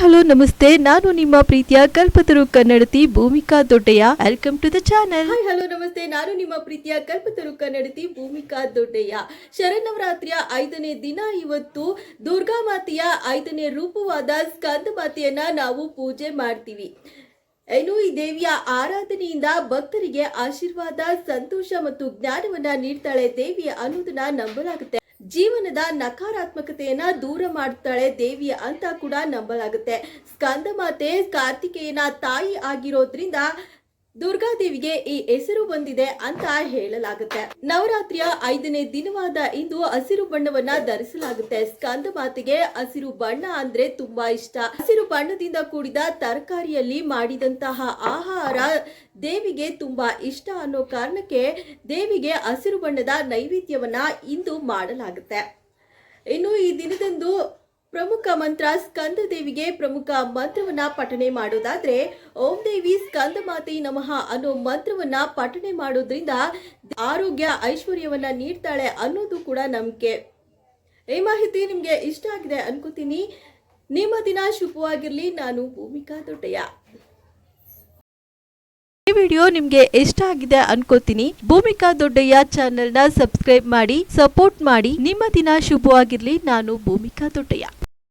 Hello, ನಮಸ್ತೆ. ನಾನು ನಿಮ್ಮ ಪ್ರೀತಿಯ ಕಲ್ಪತರು ಕನ್ನಡತಿ Bhoomika Doddaiah. Welcome to the channel hi hello, ನಮಸ್ತೆ. ನಾನು ನಿಮ್ಮ ಪ್ರೀತಿಯ ಕಲ್ಪತರು ಕನ್ನಡತಿ ಭೂಮಿಕಾ ದೊಡ್ಡಯ್ಯ. ಶರನ್ನವರಾತ್ರಿಯ ಐದನೇ ದಿನ ಇವತ್ತು ದುರ್ಗಾ ಮಾತೆಯ ಐದನೇ ರೂಪವಾದ ಸ್ಕಂದ ಮಾತೆಯನ್ನ ನಾವು ಪೂಜೆ ಮಾಡ್ತೀವಿ. ಏನು ಈ ದೇವಿಯ ಆರಾಧನೆಯಿಂದ ಭಕ್ತರಿಗೆ ಆಶೀರ್ವಾದ, ಸಂತೋಷ ಮತ್ತು ಜ್ಞಾನವನ್ನ ನೀಡ್ತಾಳೆ ದೇವಿ ಅನ್ನೋದನ್ನ ನಂಬಲಾಗುತ್ತೆ. ಜೀವನದ ನಕಾರಾತ್ಮಕತೆಯನ್ನ ದೂರ ಮಾಡ್ತಾಳೆ ದೇವಿಯ ಅಂತ ಕೂಡ ನಂಬಲಾಗುತ್ತೆ. ಸ್ಕಂದ ಮಾತೆ ಕಾರ್ತಿಕೇಯನ ತಾಯಿ ಆಗಿರೋದ್ರಿಂದ ದುರ್ಗಾದೇವಿಗೆ ಈ ಹೆಸರು ಬಂದಿದೆ ಅಂತ ಹೇಳಲಾಗುತ್ತೆ. ನವರಾತ್ರಿಯ ಐದನೇ ದಿನವಾದ ಇಂದು ಹಸಿರು ಬಣ್ಣವನ್ನ ಧರಿಸಲಾಗುತ್ತೆ. ಸ್ಕಂದ ಮಾತೆಗೆ ಹಸಿರು ಬಣ್ಣ ಅಂದ್ರೆ ತುಂಬಾ ಇಷ್ಟ. ಹಸಿರು ಬಣ್ಣದಿಂದ ಕೂಡಿದ ತರಕಾರಿಯಲ್ಲಿ ಮಾಡಿದಂತಹ ಆಹಾರ ದೇವಿಗೆ ತುಂಬಾ ಇಷ್ಟ ಅನ್ನೋ ಕಾರಣಕ್ಕೆ ದೇವಿಗೆ ಹಸಿರು ಬಣ್ಣದ ನೈವೇದ್ಯವನ್ನ ಇಂದು ಮಾಡಲಾಗುತ್ತೆ. ಇನ್ನು ಈ ದಿನದಂದು ಪ್ರಮುಖ ಮಂತ್ರ ಸ್ಕಂದ ದೇವಿಗೆ ಪ್ರಮುಖ ಮಂತ್ರವನ್ನ ಪಠನೆ ಮಾಡೋದಾದ್ರೆ, ಓಂ ದೇವಿ ಸ್ಕಂದ ಮಾತೆ ನಮಃ ಅನ್ನೋ ಮಂತ್ರವನ್ನ ಪಠನೆ ಮಾಡೋದ್ರಿಂದ ಆರೋಗ್ಯ ಐಶ್ವರ್ಯವನ್ನ ನೀಡ್ತಾಳೆ ಅನ್ನೋದು ಕೂಡ ನಂಬಿಕೆ. ಈ ಮಾಹಿತಿ ನಿಮಗೆ ಇಷ್ಟ ಆಗಿದೆ ಅನ್ಕೋತೀನಿ. ನಿಮ್ಮ ದಿನ ಶುಭವಾಗಿರ್ಲಿ. ನಾನು ಭೂಮಿಕಾ ದೊಡ್ಡಯ್ಯ. ವಿಡಿಯೋ ನಿಮ್ಗೆ ಇಷ್ಟ ಆಗಿದೆ ಅನ್ಕೋತೀನಿ ಭೂಮಿಕಾ ದೊಡ್ಡಯ್ಯ ಚಾನೆಲ್ನ ಸಬ್ಸ್ಕ್ರೈಬ್ ಮಾಡಿ ಸಪೋರ್ಟ್ ಮಾಡಿ. ನಿಮ್ಮ ದಿನ ಶುಭವಾಗಿರ್ಲಿ. ನಾನು ಭೂಮಿಕಾ ದೊಡ್ಡಯ್ಯ.